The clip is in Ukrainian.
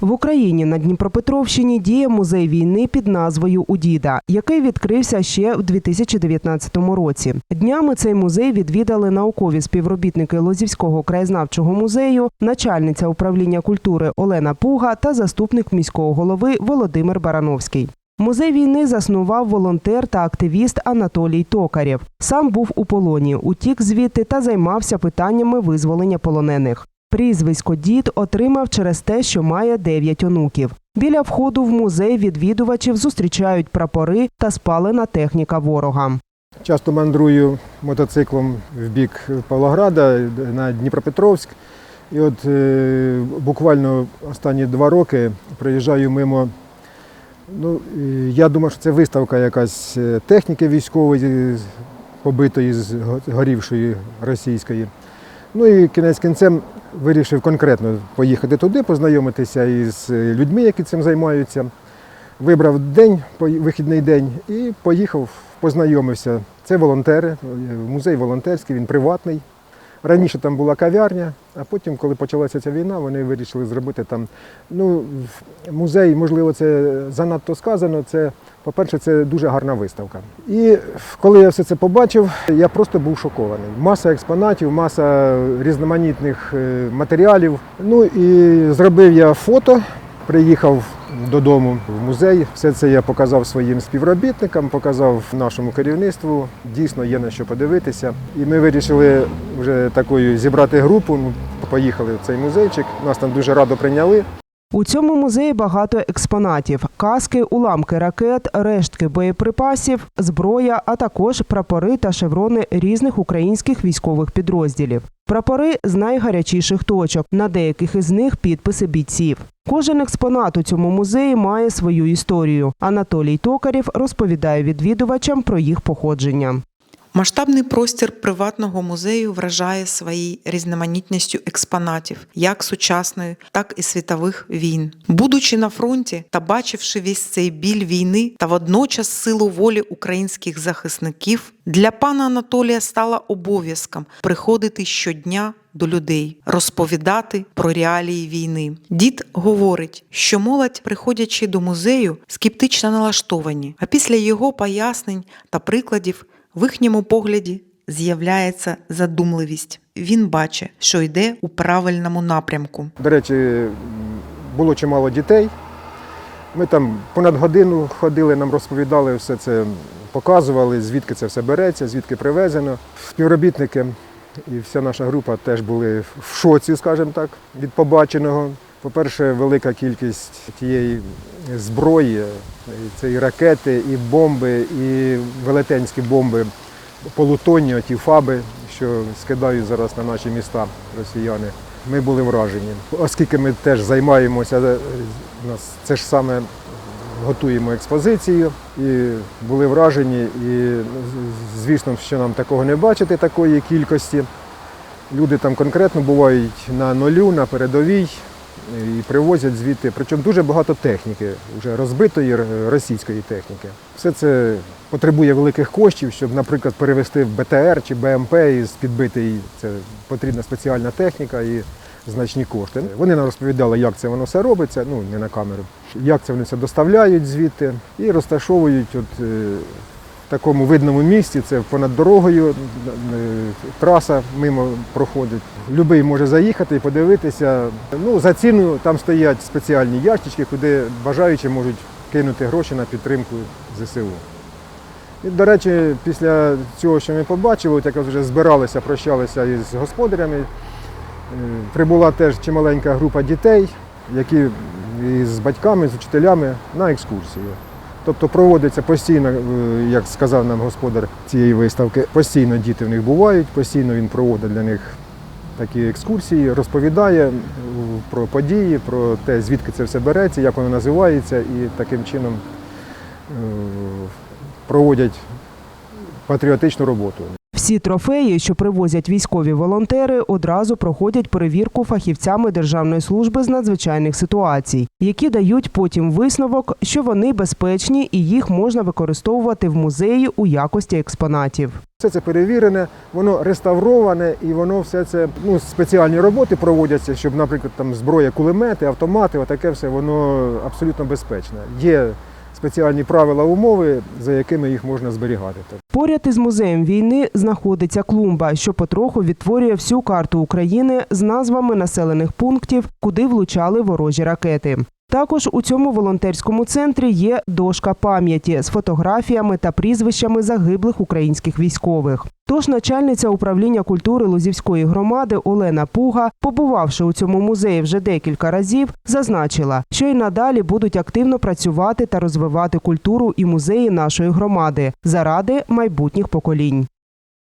В Україні на Дніпропетровщині діє музей війни під назвою Удіда, який відкрився ще в 2019 році. Днями цей музей відвідали наукові співробітники Лозівського краєзнавчого музею, начальниця управління культури Олена Пуга та заступник міського голови Володимир Барановський. Музей війни заснував волонтер та активіст Анатолій Токарєв. Сам був у полоні, утік звідти та займався питаннями визволення полонених. Прізвисько дід отримав через те, що має дев'ять онуків. Біля входу в музей відвідувачів зустрічають прапори та спалена техніка ворога. Часто мандрую мотоциклом в бік Павлограда на Дніпропетровськ. І от е, буквально останні два роки приїжджаю мимо. Ну, я думав, що це виставка якась е, техніки військової, побитої з горівшої російської. Ну і кінець кінцем вирішив конкретно поїхати туди, познайомитися із е, людьми, які цим займаються. Вибрав день, вихідний день і поїхав, познайомився. Це волонтери, е, музей волонтерський, він приватний. Раніше там була кав'ярня, а потім, коли почалася ця війна, вони вирішили зробити там. Ну, музей, можливо, це занадто сказано. Це, по-перше, це дуже гарна виставка. І коли я все це побачив, я просто був шокований. Маса експонатів, маса різноманітних е, матеріалів. Ну і зробив я фото, приїхав додому в музей. Все це я показав своїм співробітникам, показав нашому керівництву. Дійсно є на що подивитися. І ми вирішили вже такою зібрати групу. Поїхали в цей музейчик. Нас там дуже радо прийняли. У цьому музеї багато експонатів: каски, уламки ракет, рештки боєприпасів, зброя, а також прапори та шеврони різних українських військових підрозділів. Прапори з найгарячіших точок. На деяких із них підписи бійців. Кожен експонат у цьому музеї має свою історію. Анатолій Токарєв розповідає відвідувачам про їх походження. Масштабний простір приватного музею вражає своєю різноманітністю експонатів, як сучасної, так і світових війн. Будучи на фронті та бачивши весь цей біль війни та водночас силу волі українських захисників, для пана Анатолія стало обов'язком приходити щодня до людей, розповідати про реалії війни. Дід говорить, що молодь, приходячи до музею, скептично налаштовані, а після його пояснень та прикладів в їхньому погляді з'являється задумливість. Він бачить, що йде у правильному напрямку. До речі, було чимало дітей. Ми там понад годину ходили, нам розповідали все це, показували, звідки це все береться, звідки привезено. Співробітники і вся наша група теж були в шоці, скажімо так, від побаченого. По-перше, велика кількість тієї зброї, це і ракети, і бомби, і велетенські бомби, полутонні, ті фаби, що скидають зараз на наші міста росіяни. Ми були вражені. Оскільки ми теж займаємося, е, це ж саме готуємо експозицію і були вражені. І звісно, що нам такого не бачити, такої кількості. Люди там конкретно бувають на нулю, на передовій і привозять звідти. Причому дуже багато техніки, вже розбитої російської техніки. Все це потребує великих коштів, щоб, наприклад, перевести в БТР чи БМП із підбитий. Це потрібна спеціальна техніка і значні кошти. Вони нам розповідали, як це воно все робиться, ну не на камеру, як це вони все доставляють звідти і розташовують от, е, такому видному місці, це понад дорогою, траса мимо проходить. Любий може заїхати і подивитися. Ну, за ціну там стоять спеціальні ящички, куди бажаючі можуть кинути гроші на підтримку ЗСУ. І, до речі, після цього, що ми побачили, якраз вже збиралися, прощалися із господарями. е, Прибула теж чималенька група дітей, які з батьками, з вчителями на екскурсію. Тобто проводиться постійно, е, як сказав нам господар цієї виставки, постійно діти в них бувають, постійно він проводить для них такі екскурсії, розповідає про події, про те, звідки це все береться, як воно називається, і таким чином е, проводять патріотичну роботу. Всі трофеї, що привозять військові волонтери, одразу проходять перевірку фахівцями Державної служби з надзвичайних ситуацій, які дають потім висновок, що вони безпечні і їх можна використовувати в музеї у якості експонатів. Все це перевірене, воно реставроване і воно все це ну, спеціальні роботи проводяться, щоб, наприклад, там зброя, кулемети, автомати, отаке все воно абсолютно безпечне. Є спеціальні правила умови, за якими їх можна зберігати. Поряд із музеєм війни знаходиться клумба, що потроху відтворює всю карту України з назвами населених пунктів, куди влучали ворожі ракети. Також у цьому волонтерському центрі є дошка пам'яті з фотографіями та прізвищами загиблих українських військових. Тож начальниця управління культури Лозівської громади Олена Пуга, побувавши у цьому музеї вже декілька разів, зазначила, що й надалі будуть активно працювати та розвивати культуру і музеї нашої громади заради майбутніх поколінь.